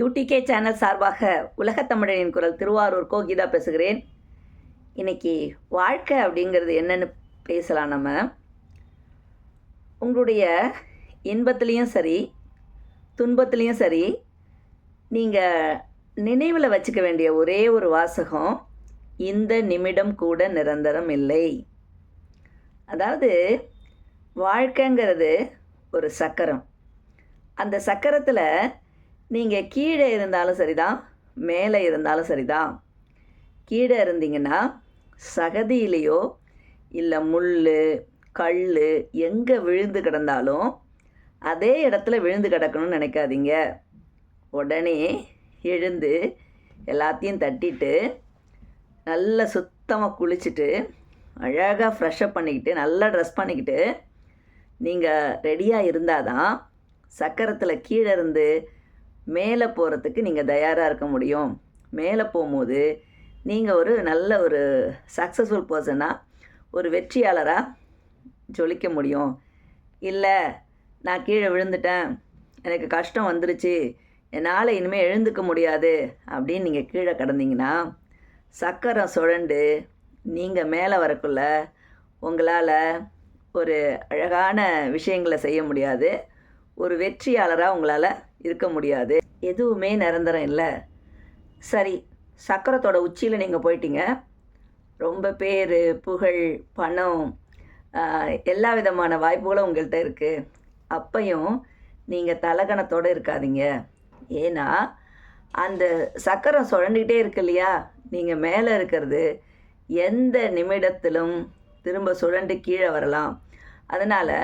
UDK channel சார்பாக உலகத்தமிழனின் குரல் திருவாரூர் கோகிதா பேசுகிறேன். இன்றைக்கி வாழ்க்கை அப்படிங்கிறது என்னென்னு பேசலாம் நம்ம. உங்களுடைய இன்பத்துலேயும் சரி துன்பத்துலேயும் சரி நீங்கள் நினைவில் வச்சுக்க வேண்டிய ஒரே ஒரு வாசகம் இந்த நிமிடம் கூட நிரந்தரம் இல்லை. அதாவது வாழ்க்கைங்கிறது ஒரு சக்கரம். அந்த சக்கரத்தில் நீங்கள் கீழே இருந்தாலும் சரிதான் மேலே இருந்தாலும் சரிதான். கீழே இருந்தீங்கன்னா சகதியிலையோ இல்லை முள் கல் எங்கே விழுந்து கிடந்தாலும் அதே இடத்துல விழுந்து கிடக்கணும்னு நினைக்காதீங்க. உடனே எழுந்து எல்லாத்தையும் தட்டிட்டு நல்லா சுத்தமாக குளிச்சுட்டு அழகாக ஃப்ரெஷ்அப் பண்ணிக்கிட்டு நல்லா ட்ரெஸ் பண்ணிக்கிட்டு நீங்கள் ரெடியாக இருந்தால் தான் சக்கரத்தில் கீழே இருந்து மேலே போகிறதுக்கு நீங்கள் தயாராக இருக்க முடியும். மேலே போகும்போது நீங்கள் ஒரு நல்ல ஒரு சக்ஸஸ்ஃபுல் பர்சனாக ஒரு வெற்றியாளராக ஜொலிக்க முடியும். இல்லை நான் கீழே விழுந்துட்டேன் எனக்கு கஷ்டம் வந்துருச்சு என்னால் இனிமேல் எழுந்துக்க முடியாது அப்படின்னு நீங்கள் கீழே கிடந்தீங்கன்னா சக்கரம் சுழண்டு நீங்கள் மேலே வரக்குள்ள உங்களால் ஒரு அழகான விஷயங்களை செய்ய முடியாது. ஒரு வெற்றியாளராக உங்களால் இருக்க முடியாது. எதுவுமே நிரந்தரம் இல்லை. சரி சக்கரத்தோட உச்சியில் நீங்கள் போயிட்டீங்க. ரொம்ப பேர் புகழ் பணம் எல்லா விதமான வாய்ப்புகளும் உங்கள்கிட்ட இருக்குது அப்பையும் நீங்கள் தலகணத்தோடு இருக்காதீங்க. ஏன்னா அந்த சக்கரம் சுழண்டுக்கிட்டே இருக்கு இல்லையா? நீங்கள் மேலே இருக்கிறது எந்த நிமிடத்திலும் திரும்ப சுழண்டு கீழே வரலாம். அதனால்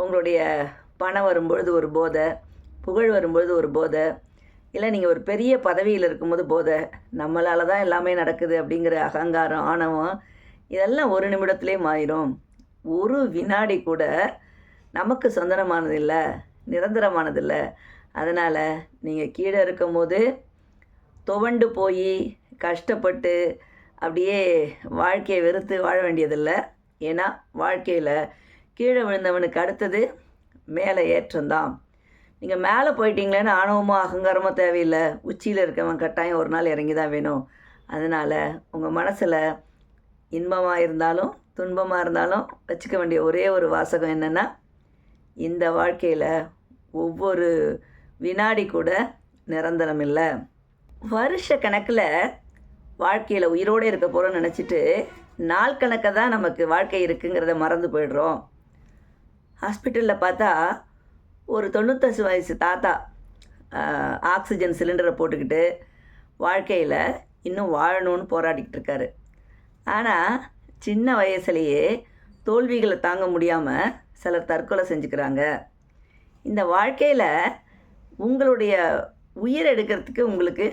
உங்களுடைய பணம் வரும்பொழுது ஒரு போதை புகழ் வரும்பொழுது ஒரு போதை இல்லை நீங்கள் ஒரு பெரிய பதவியில் இருக்கும்போது போதை நம்மளால் தான் எல்லாமே நடக்குது அப்படிங்கிற அகங்காரம் ஆணவம் இதெல்லாம் ஒரு நிமிடத்துலேயே மாறிடும். ஒரு வினாடி கூட நமக்கு சொந்தனமானதில்லை நிரந்தரமானதில்லை. அதனால் நீங்கள் கீழே இருக்கும்போது துவண்டு போய் கஷ்டப்பட்டு அப்படியே வாழ்க்கையை வெறுத்து வாழ வேண்டியதில்லை. ஏன்னா வாழ்க்கையில் கீழே விழுந்தவனுக்கு அடுத்தது மேலே ஏற்றம்தான் நீங்கள் மேலே போயிட்டீங்களேன்னு ஆணவமோ அகங்காரமோ தேவையில்லை. உச்சியில் இருக்கவன் கட்டாயம் ஒரு நாள் இறங்கி தான் வேணும். அதனால் உங்கள் மனசில் இன்பமாக இருந்தாலும் துன்பமாக இருந்தாலும் வச்சுக்க வேண்டிய ஒரே ஒரு வாசகம் என்னென்னா இந்த வாழ்க்கையில் ஒவ்வொரு வினாடி கூட நிரந்தரம் இல்லை. வருஷ கணக்கில் வாழ்க்கையில் உயிரோடு இருக்க போகிறோம்னு நினச்சிட்டு நாள் கணக்கை தான் நமக்கு வாழ்க்கை இருக்குங்கிறத மறந்து போயிடுறோம். ஹாஸ்பிட்டலில் பார்த்தா ஒரு தொண்ணூத்தஞ்சு வயசு தாத்தா ஆக்சிஜன் சிலிண்டரை போட்டுக்கிட்டு வாழ்க்கையில் இன்னும் வாழணும்னு போராடிக்கிட்டு இருக்காரு. ஆனால் சின்ன வயசுலேயே தோல்விகளை தாங்க முடியாமல் சிலர் தற்கொலை செஞ்சுக்கிறாங்க. இந்த வாழ்க்கையில் உங்களுடைய உயிர் எடுக்கிறதுக்கு உங்களுக்கு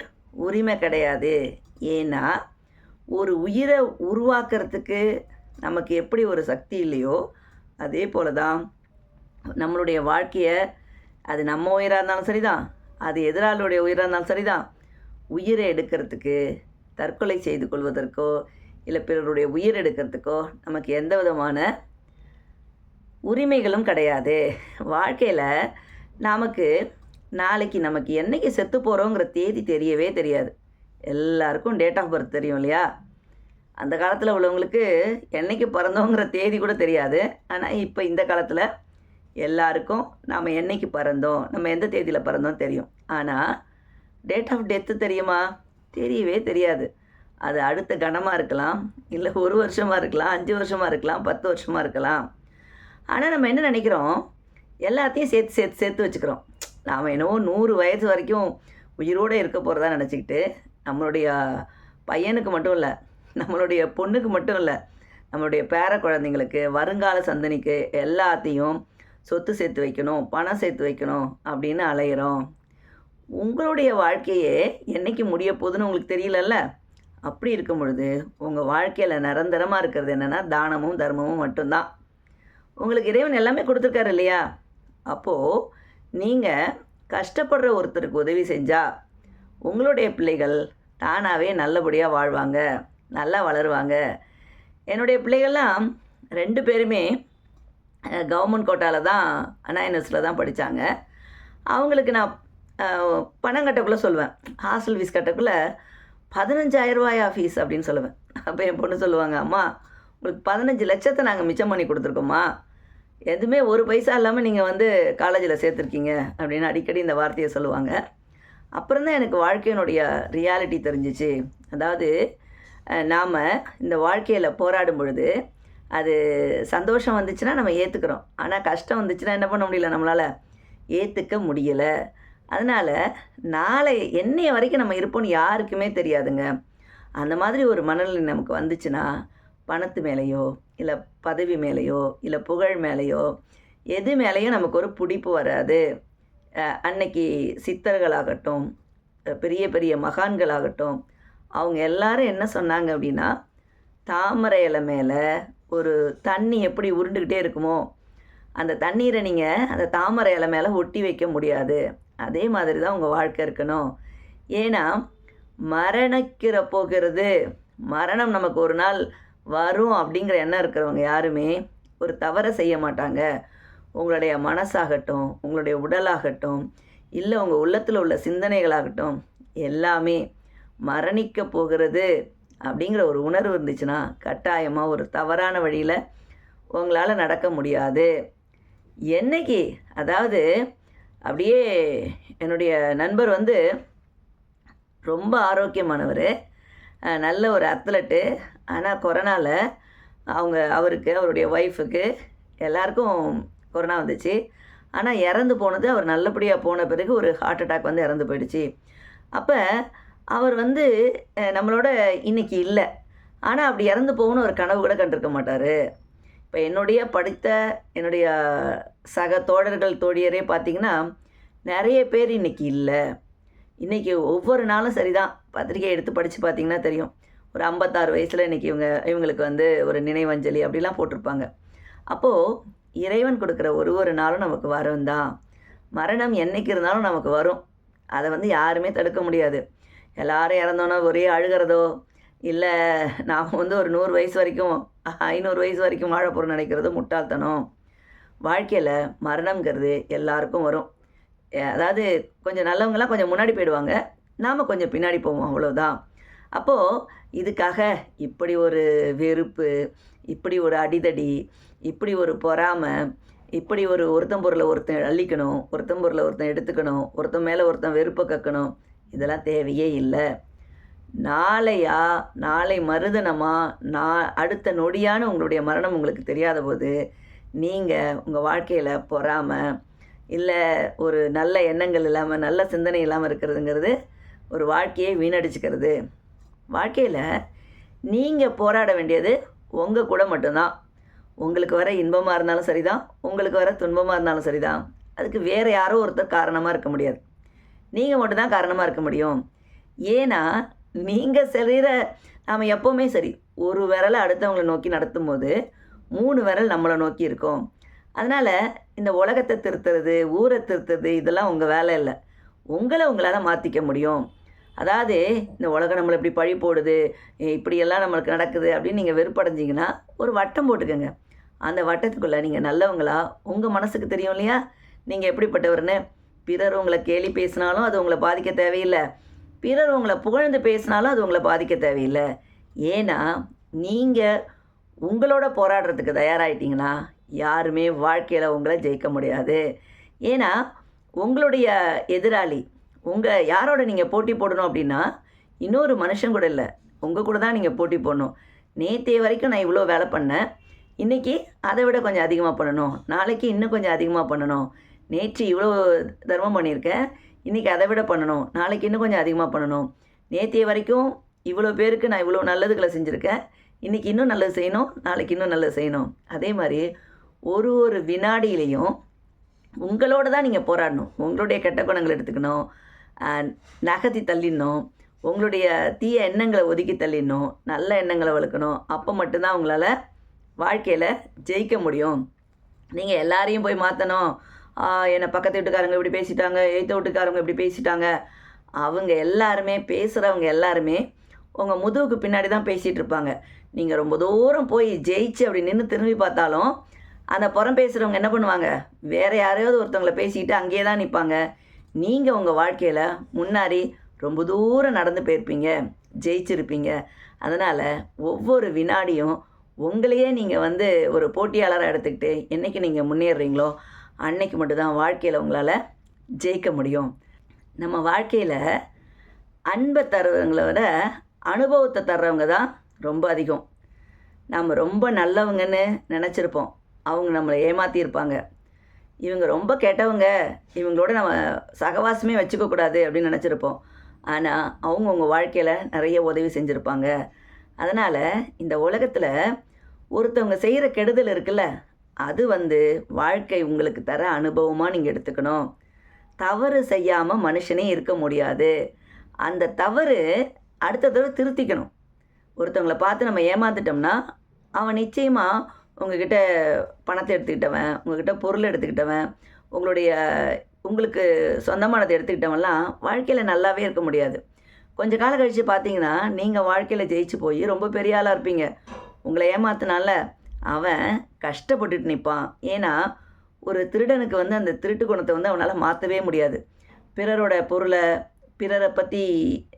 உரிமை கிடையாது. ஏன்னா ஒரு உயிரை உருவாக்குறதுக்கு நமக்கு எப்படி ஒரு சக்தி இல்லையோ அதே போல தான் நம்மளுடைய வாழ்க்கையை அது நம்ம உயிராக இருந்தாலும் சரிதான் அது எதிராளியுடைய உயிராக இருந்தாலும் சரிதான் உயிரை எடுக்கிறதுக்கு தற்கொலை செய்து கொள்வதற்கோ இல்லை பிறருடைய உயிர் எடுக்கிறதுக்கோ நமக்கு எந்த விதமான உரிமைகளும் கிடையாது. வாழ்க்கையில் நமக்கு நாளைக்கு நமக்கு என்னைக்கு செத்து போகிறோங்கிற தேதி தெரியவே தெரியாது. எல்லாருக்கும் டேட் ஆஃப் பர்த் தெரியும் இல்லையா? அந்த காலத்தில் உள்ளவங்களுக்கு என்னைக்கு பிறந்தோங்கிற தேதி கூட தெரியாது. ஆனால் இப்போ இந்த காலத்தில் எல்லாருக்கும் நாம் என்னைக்கு பிறந்தோம் நம்ம எந்த தேதியில் பிறந்தோம் தெரியும். ஆனால் டேட் ஆஃப் டெத்து தெரியுமா? தெரியவே தெரியாது. அது அடுத்த கணமாக இருக்கலாம் இல்லை ஒரு வருஷமாக இருக்கலாம் அஞ்சு வருஷமாக இருக்கலாம் பத்து வருஷமாக இருக்கலாம். ஆனால் நம்ம என்ன நினைக்கிறோம்? எல்லாத்தையும் சேர்த்து சேர்த்து சேர்த்து வச்சுக்கிறோம். நாம் என்னவோ நூறு வயசு வரைக்கும் உயிரோடு இருக்க போகிறதா நினச்சிக்கிட்டு நம்மளுடைய பையனுக்கு மட்டும் இல்லை நம்மளுடைய பொண்ணுக்கு மட்டும் இல்லை நம்மளுடைய பேர குழந்தைங்களுக்கு வருங்கால சந்தனிக்கு எல்லாத்தையும் சொத்து சேர்த்து வைக்கணும் பணம் சேர்த்து வைக்கணும் அப்படின்னு அலையிறோம். உங்களுடைய வாழ்க்கையே என்னைக்கு முடிய போகுதுன்னு உங்களுக்கு தெரியலல்ல? அப்படி இருக்கும் பொழுது உங்கள் வாழ்க்கையில் நிரந்தரமாக இருக்கிறது என்னென்னா தானமும் தர்மமும் மட்டும்தான். உங்களுக்கு இறைவன் எல்லாமே கொடுத்துருக்காரு இல்லையா? அப்போது நீங்கள் கஷ்டப்படுற ஒருத்தருக்கு உதவி செஞ்சால் உங்களுடைய பிள்ளைகள் தானாகவே நல்லபடியாக வாழ்வாங்க நல்லா வளருவாங்க. என்னுடைய பிள்ளைகள்லாம் ரெண்டு பேருமே கவர்மெண்ட் கோட்டாவில் தான் அனாயனஸில் தான் படித்தாங்க அவங்களுக்கு நான் பணம் கட்டக்குள்ளே சொல்லுவேன். ஹாஸ்டல் ஃபீஸ் கட்டக்குள்ளே பதினஞ்சாயிரரூவாயா ஃபீஸ் அப்படின்னு சொல்லுவேன். அப்போ என் பொண்ணு சொல்லுவாங்க அம்மா உங்களுக்கு பதினஞ்சு லட்சத்தை நாங்கள் மிச்சம் பண்ணி கொடுத்துருக்கோம்மா. எதுவுமே ஒரு பைசா இல்லாமல் நீங்கள் வந்து காலேஜில் சேர்த்துருக்கீங்க. அப்படின்னு அடிக்கடி இந்த வார்த்தையை சொல்லுவாங்க. அப்புறம் தான் எனக்கு வாழ்க்கையினுடைய ரியாலிட்டி தெரிஞ்சிச்சு. அதாவது நாம் இந்த வாழ்க்கையில் போராடும் பொழுது அது சந்தோஷம் வந்துச்சுன்னா நம்ம ஏற்றுக்கிறோம் ஆனால் கஷ்டம் வந்துச்சுன்னா என்ன பண்ண முடியல நம்மளால்? ஏற்றுக்க முடியலை. அதனால் நாளை என்னைய வரைக்கும் நம்ம இருப்போம்னு யாருக்குமே தெரியாதுங்க. அந்த மாதிரி ஒரு மனநிலை நமக்கு வந்துச்சுன்னா பணத்து மேலேயோ இல்லை பதவி மேலேயோ இல்லை புகழ் மேலேயோ எது மேலேயும் நமக்கு ஒரு பிடிப்பு வராது. அன்னைக்கு சித்தர்களாகட்டும் பெரிய பெரிய மகான்களாகட்டும் அவங்க எல்லாரும் என்ன சொன்னாங்க அப்படின்னா தாமரை இலை மேலே ஒரு தண்ணி எப்படி உருண்டுக்கிட்டே இருக்குமோ அந்த தண்ணீரை நீங்கள் அந்த தாமரை இலை மேலே ஒட்டி வைக்க முடியாது. அதே மாதிரி தான் உங்கள் வாழ்க்கை இருக்கணும். ஏன்னா மரணிக்கிற போகிறது மரணம் நமக்கு ஒரு நாள் வரும் அப்படிங்கிற எண்ணம் இருக்கிறவங்க யாருமே ஒரு தவறை செய்ய மாட்டாங்க. உங்களுடைய மனசாகட்டும் உங்களுடைய உடலாகட்டும் இல்லை உங்கள் உள்ளத்தில் உள்ள சிந்தனைகளாகட்டும் எல்லாமே மரணிக்க போகிறது. அப்படிங்கிற ஒரு உணர்வு இருந்துச்சுன்னா கட்டாயமாக ஒரு தவறான வழியில் உங்களால் நடக்க முடியாது. என்னைக்கு அதாவது அப்படியே என்னுடைய நண்பர் வந்து ரொம்ப ஆரோக்கியமானவர் நல்ல ஒரு அத்லட்டு ஆனால் கொரோனாவில் அவங்க அவருக்கு அவருடைய ஒய்ஃபுக்கு எல்லாருக்கும் கொரோனா வந்துச்சு. ஆனால் இறந்து போனது அவர் நல்லபடியாக போன பிறகு ஒரு ஹார்ட் அட்டாக் வந்து இறந்து போயிடுச்சு. அப்போ அவர் வந்து நம்மளோட இன்னைக்கு இல்லை. ஆனால் அப்படி இறந்து போகணும்னு ஒரு கனவு கூட கண்டிருக்க மாட்டார். இப்போ என்னுடைய படித்த என்னுடைய சக தோழர்கள் தோழியரே பார்த்திங்கன்னா நிறைய பேர் இன்னைக்கு இல்லை. இன்றைக்கி ஒவ்வொரு நாளும் சரிதான். பத்திரிக்கை எடுத்து படித்து பார்த்தீங்கன்னா தெரியும். ஒரு ஐம்பத்தாறு வயசில் இன்றைக்கி இவங்க இவங்களுக்கு வந்து ஒரு நினைவஞ்சலி அப்படிலாம் போட்டிருப்பாங்க. அப்போது இறைவன் கொடுக்குற ஒரு ஒரு நாளும் நமக்கு வரும் தான் மரணம் என்னைக்கு இருந்தாலும் நமக்கு வரும். அதை வந்து யாருமே தடுக்க முடியாது. எல்லாரும் இறந்தோன்னா ஒரே அழுகிறதோ? இல்லை நாம் வந்து ஒரு நூறு வயசு வரைக்கும் ஐநூறு வயசு வரைக்கும் வாழ போகிறோம் நினைக்கிறது முட்டாள்தனம். வாழ்க்கையில் மரணங்கிறது எல்லாருக்கும் வரும். அதாவது கொஞ்சம் நல்லவங்களாம் கொஞ்சம் முன்னாடி போயிடுவாங்க. நாம் கொஞ்சம் பின்னாடி போவோம் அவ்வளோதான் அப்போது இதுக்காக இப்படி ஒரு வெறுப்பு இப்படி ஒரு அடிதடி இப்படி ஒரு பொறாமை இப்படி ஒரு ஒருத்தன் பொருளை ஒருத்தன் அள்ளிக்கணும் ஒருத்தன் பொருளை ஒருத்தன் எடுத்துக்கணும் ஒருத்தன் மேலே ஒருத்தன் வெறுப்பை கக்கணும் இதெல்லாம் தேவையே இல்லை. நாளையா நாளை மறுதினமா நான் அடுத்த நொடியான உங்களுடைய மரணம் உங்களுக்கு தெரியாத போது நீங்கள் உங்கள் வாழ்க்கையில் பொறாமல் இல்லை ஒரு நல்ல எண்ணங்கள் இல்லாமல் நல்ல சிந்தனை இல்லாமல் இருக்கிறதுங்கிறது ஒரு வாழ்க்கையை வீணடிச்சுக்கிறது. வாழ்க்கையில் நீங்கள் போராட வேண்டியது உங்கள் கூட மட்டும்தான். உங்களுக்கு வர இன்பமாக இருந்தாலும் சரிதான் உங்களுக்கு வர துன்பமாக இருந்தாலும் சரிதான். அதுக்கு வேறு யாரோ ஒருத்தர் காரணமாக இருக்க முடியாது. நீங்கள் மட்டும்தான் காரணமாக இருக்க முடியும். ஏன்னா நீங்கள் செய்கிற நாம் எப்போவுமே சரி ஒரு விரலை அடுத்தவங்களை நோக்கி நடத்தும் போது மூணு விரல் நம்மளை நோக்கி இருக்கும். அதனால் இந்த உலகத்தை திருத்துறது ஊரை திருத்துறது இதெல்லாம் உங்கள் வேலை இல்லை. உங்களை உங்களால் மாற்றிக்க முடியும். அதாவது இந்த உலகம் நம்மளை இப்படி பழி போடுது இப்படியெல்லாம் நம்மளுக்கு நடக்குது அப்படின்னு நீங்கள் வெறுப்படைஞ்சிங்கன்னா ஒரு வட்டம் போட்டுக்கோங்க. அந்த வட்டத்துக்குள்ளே நீங்கள் நல்லவங்களா உங்கள் மனசுக்கு தெரியும் இல்லையா? நீங்கள் எப்படிப்பட்டவர்னு பிறர் உங்களை கேலி பேசினாலும் அது உங்களை பாதிக்க தேவையில்லை. பிறர் உங்களை புகழ்ந்து பேசினாலும் அது உங்களை பாதிக்க தேவையில்லை. ஏன்னா நீங்கள் உங்களோட போராடுறதுக்கு தயாராகிட்டீங்கன்னா யாருமே வாழ்க்கையில் உங்களை ஜெயிக்க முடியாது. ஏன்னா உங்களுடைய எதிராளி உங்கள் யாரோட நீங்கள் போட்டி போடணும் அப்படின்னா இன்னொரு மனுஷன் கூட இல்லை. உங்கள் கூட தான் நீங்கள் போட்டி போடணும். நேற்றைய வரைக்கும் நான் இவ்வளோ வேலை பண்ணேன். இன்றைக்கி அதை விட கொஞ்சம் அதிகமாக பண்ணணும். நாளைக்கு இன்னும் கொஞ்சம் அதிகமாக பண்ணணும். நேற்று இவ்வளோ தர்மம் பண்ணியிருக்கேன் இன்றைக்கி அதை விட பண்ணணும். நாளைக்கு இன்னும் கொஞ்சம் அதிகமாக பண்ணணும். நேற்றைய வரைக்கும் இவ்வளோ பேருக்கு நான் இவ்வளோ நல்லதுகளை செஞ்சுருக்கேன். இன்றைக்கி இன்னும் நல்லது செய்யணும் நாளைக்கு இன்னும் நல்லது செய்யணும். அதே மாதிரி ஒரு ஒரு வினாடியிலையும் உங்களோட தான் நீங்கள் போராடணும். உங்களுடைய கெட்ட குணங்கள் எடுத்துக்கணும். நகர்த்தி தள்ளிடணும். உங்களுடைய தீய எண்ணங்களை ஒதுக்கி தள்ளிடணும். நல்ல எண்ணங்களை வளர்க்கணும். அப்போ மட்டும்தான் உங்களால் வாழ்க்கையில் ஜெயிக்க முடியும். நீங்கள் எல்லாரையும் போய் மாற்றணும் என்னை பக்கத்து வீட்டுக்காரங்க இப்படி பேசிட்டாங்க எய்த்த வீட்டுக்காரங்க இப்படி பேசிட்டாங்க. அவங்க எல்லாருமே பேசுகிறவங்க எல்லாருமே உங்கள் முதுகுக்கு பின்னாடி தான் பேசிகிட்டு இருப்பாங்க. நீங்கள் ரொம்ப தூரம் போய் ஜெயிச்சு அப்படி நின்று திரும்பி பார்த்தாலும் அந்த புறம் பேசுகிறவங்க என்ன பண்ணுவாங்க? வேறு யாரையாவது ஒருத்தவங்கள பேசிக்கிட்டு அங்கேயே தான் நிற்பாங்க. நீங்கள் உங்கள் வாழ்க்கையில் முன்னாடி ரொம்ப தூரம் நடந்து போயிருப்பீங்க ஜெயிச்சிருப்பீங்க. அதனால் ஒவ்வொரு வினாடியும் உங்களையே நீங்கள் வந்து ஒரு போட்டியாளராக எடுத்துக்கிட்டு என்றைக்கு நீங்கள் முன்னேறுறீங்களோ அன்னைக்கு மட்டும்தான் வாழ்க்கையில் உங்களால் ஜெயிக்க முடியும். நம்ம வாழ்க்கையில் அன்பை தர்றவங்களை விட அனுபவத்தை தர்றவங்க தான் ரொம்ப அதிகம். நாம் ரொம்ப நல்லவங்கன்னு நினச்சிருப்போம். அவங்க நம்மளை ஏமாற்றியிருப்பாங்க இவங்க ரொம்ப கெட்டவங்க. இவங்களோட நம்ம சகவாசமே வச்சுக்கக்கூடாது அப்படின்னு நினச்சிருப்போம். ஆனால் அவங்க உங்கள் வாழ்க்கையில் நிறைய உதவி செஞ்சுருப்பாங்க. அதனால் இந்த உலகத்தில் ஒருத்தவங்க செய்கிற கெடுதல் இருக்குல்ல? அது வந்து வாழ்க்கை உங்களுக்கு தர அனுபவமாக நீங்கள் எடுத்துக்கணும். தவறு செய்யாமல் மனுஷனே இருக்க முடியாது. அந்த தவறு அடுத்த தடவை திருத்திக்கணும். ஒருத்தவங்கள பார்த்து நம்ம ஏமாந்துட்டோம்னா அவன் நிச்சயமாக உங்ககிட்ட பணத்தை எடுத்துக்கிட்டவன் உங்ககிட்ட பொருள் எடுத்துக்கிட்டவன் உங்களுடைய உங்களுக்கு சொந்தமானதை எடுத்துக்கிட்டவன்லாம் வாழ்க்கையில் நல்லாவே இருக்க முடியாது. கொஞ்ச காலம் கழித்து பார்த்தீங்கன்னா நீங்கள் வாழ்க்கையில் ஜெயிச்சு போய் ரொம்ப பெரிய ஆளாக இருப்பீங்க. உங்களை ஏமாத்தினால அவன் கஷ்டப்பட்டுட்டு நிற்பான் ஏன்னா ஒரு திருடனுக்கு வந்து அந்த திருட்டு குணத்தை வந்து அவனால் மாற்றவே முடியாது. பிறரோட பொருளை பிறரை பற்றி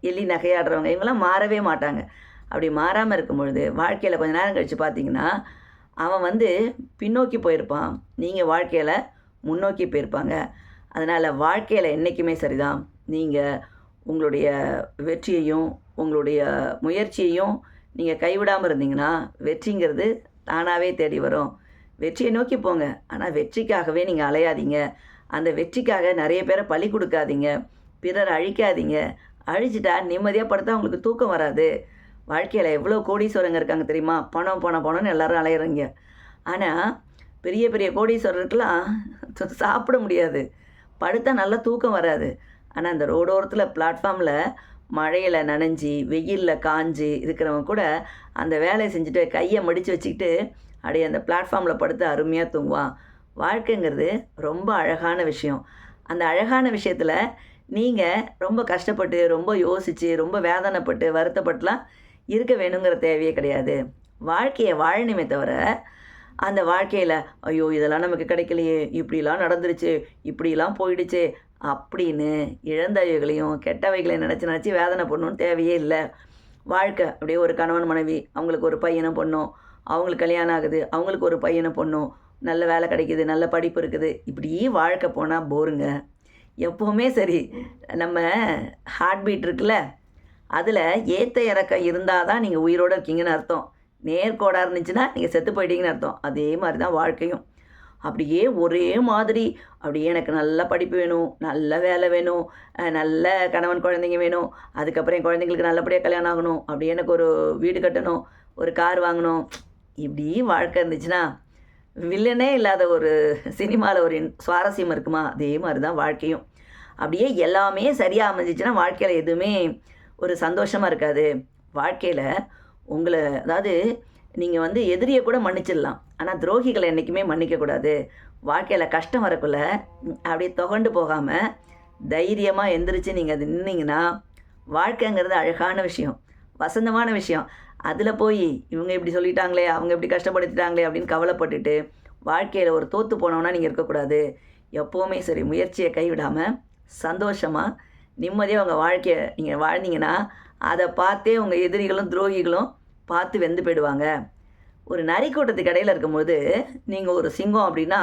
எள்ளி நகையாடுறவங்க இவங்கெல்லாம் மாறவே மாட்டாங்க. அப்படி மாறாமல் இருக்கும் பொழுது வாழ்க்கையில் கொஞ்ச நேரம் கழித்து பார்த்தீங்கன்னா அவன் வந்து பின்னோக்கி போயிருப்பான். நீங்கள் வாழ்க்கையில் முன்னோக்கி போயிருப்பாங்க. அதனால் வாழ்க்கையில் என்றைக்குமே சரிதான். நீங்கள் உங்களுடைய வெற்றியையும் உங்களுடைய முயற்சியையும் நீங்கள் கைவிடாமல் இருந்தீங்கன்னா வெற்றிங்கிறது தானாகவே தேடி வரும். வெற்றியை நோக்கி போங்க. ஆனால் வெற்றிக்காகவே நீங்கள் அலையாதீங்க. அந்த வெற்றிக்காக நிறைய பேரை பழி கொடுக்காதீங்க. பிறர் அழிக்காதீங்க. அழிச்சிட்டா நிம்மதியாக படுத்தா உங்களுக்கு தூக்கம் வராது. வாழ்க்கையில் எவ்வளோ கோடீஸ்வரங்க இருக்காங்க தெரியுமா? பணம் பணம் பணம்னு எல்லோரும் அலையிறீங்க. ஆனால் பெரிய பெரிய கோடீஸ்வரருக்கெல்லாம் சாப்பிட முடியாது. படுத்தா நல்லா தூக்கம் வராது. ஆனால் அந்த ரோடோரத்தில் பிளாட்ஃபார்மில் மழையில் நனைஞ்சி வெயிலில் காஞ்சி இருக்கிறவங்க கூட அந்த வேலையை செஞ்சுட்டு கையை மடித்து வச்சுக்கிட்டு அப்படியே அந்த பிளாட்ஃபார்மில் படுத்து அருமையாக தூங்குவான் வாழ்க்கைங்கிறது ரொம்ப அழகான விஷயம். அந்த அழகான விஷயத்தில் நீங்கள் ரொம்ப கஷ்டப்பட்டு ரொம்ப யோசித்து ரொம்ப வேதனைப்பட்டு வருத்தப்பட்டுலாம் இருக்க வேணுங்கிற தேவையே கிடையாது. வாழ்க்கையை வாழணுமே தவிர அந்த வாழ்க்கையில் ஐயோ இதெல்லாம் நமக்கு கிடைக்கலையே இப்படிலாம் நடந்துருச்சு இப்படிலாம் போயிடுச்சு அப்படின்னு இழந்தவைகளையும் கெட்டவைகளையும் நினச்சி நினச்சி வேதனை பண்ணணும்னு தேவையே இல்லை. வாழ்க்கை அப்படியே ஒரு கணவன் மனைவி அவங்களுக்கு ஒரு பையனை பொண்ணும் அவங்களுக்கு கல்யாணம் ஆகுது அவங்களுக்கு ஒரு பையனை பொண்ணும் நல்ல வேலை கிடைக்குது நல்ல படிப்பு இருக்குது. இப்படி வாழ்க்கை போனால் போருங்க. எப்போவுமே சரி நம்ம ஹார்ட் பீட் இருக்குல்ல அதில் ஏற்ற இறக்கம் இருந்தால் தான் நீங்கள் உயிரோடு இருக்கீங்கன்னு அர்த்தம். நேர்கோடாக இருந்துச்சுன்னா நீங்கள் செத்து போயிட்டீங்கன்னு அர்த்தம். அதே மாதிரி தான் வாழ்க்கையும். அப்படியே ஒரே மாதிரி. அப்படியே எனக்கு நல்ல படிப்பு வேணும் நல்ல வேலை வேணும் நல்ல கணவன் குழந்தைங்க வேணும் அதுக்கப்புறம் என் குழந்தைங்களுக்கு நல்லபடியாக கல்யாணம் ஆகணும் அப்படியே எனக்கு ஒரு வீடு கட்டணும் ஒரு கார் வாங்கணும். இப்படி வாழ்க்கை இருந்துச்சுன்னா வில்லனே இல்லாத ஒரு சினிமாவில் ஒரு சுவாரஸ்யம் இருக்குமா? அதே மாதிரி தான் வாழ்க்கையும். அப்படியே எல்லாமே சரியாக அமைஞ்சிச்சுன்னா வாழ்க்கையில் எதுவுமே ஒரு சந்தோஷமாக இருக்காது. வாழ்க்கையில் உங்களை அதாவது நீங்கள் வந்து எதிரியை கூட மன்னிச்சிடலாம். ஆனால் துரோகிகளை என்றைக்குமே மன்னிக்கக்கூடாது வாழ்க்கையில் கஷ்டம் வரக்குள்ள அப்படியே தொகண்டு போகாமல் தைரியமாக எந்திரிச்சு நீங்கள் அது நின்னீங்கன்னா வாழ்க்கைங்கிறது அழகான விஷயம். வசந்தமான விஷயம். அதில் போய் இவங்க இப்படி சொல்லிட்டாங்களே அவங்க இப்படி கஷ்டப்படுத்திட்டாங்களே அப்படின்னு கவலைப்பட்டுட்டு வாழ்க்கையில் ஒரு தோற்று போனோன்னா நீங்கள் இருக்கக்கூடாது. எப்போவுமே சரி முயற்சியை கைவிடாமல் சந்தோஷமாக நிம்மதியாக உங்கள் வாழ்க்கையை நீங்கள் வாழ்ந்தீங்கன்னா அதை பார்த்தே உங்கள் எதிரிகளும் துரோகிகளும் பார்த்து வெந்து போயிடுவாங்க. ஒரு நரி கூட்டத்துக்கு இடையில் இருக்கும்போது நீங்கள் ஒரு சிங்கம் அப்படின்னா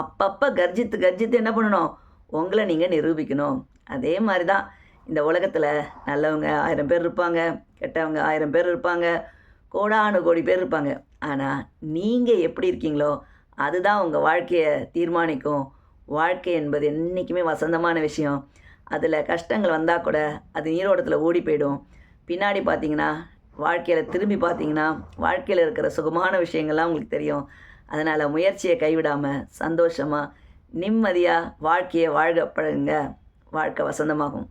அப்பப்போ கர்ஜித்து கர்ஜித்து என்ன பண்ணணும்? உங்களை நீங்கள் நிரூபிக்கணும். அதே மாதிரி தான் இந்த உலகத்தில் நல்லவங்க ஆயிரம் பேர் இருப்பாங்க கெட்டவங்க ஆயிரம் பேர் இருப்பாங்க கோடானு கோடி பேர் இருப்பாங்க. ஆனால் நீங்கள் எப்படி இருக்கீங்களோ அதுதான் உங்கள் வாழ்க்கையை தீர்மானிக்கும். வாழ்க்கை என்பது என்றைக்குமே வசந்தமான விஷயம். அதில் கஷ்டங்கள் வந்தால் கூட அது நீரோட்டத்தில் ஓடி போயிடும். பின்னாடி பார்த்தீங்கன்னா வாழ்க்கையில் திரும்பி பார்த்தீங்கன்னா வாழ்க்கையில் இருக்கிற சுகமான விஷயங்கள்லாம் உங்களுக்கு தெரியும். அதனால் முயற்சியை கைவிடாமல் சந்தோஷமாக நிம்மதியாக வாழ்க்கையை வாழ்க பழகுங்க. வாழ்க்கை வசந்தமாகும்.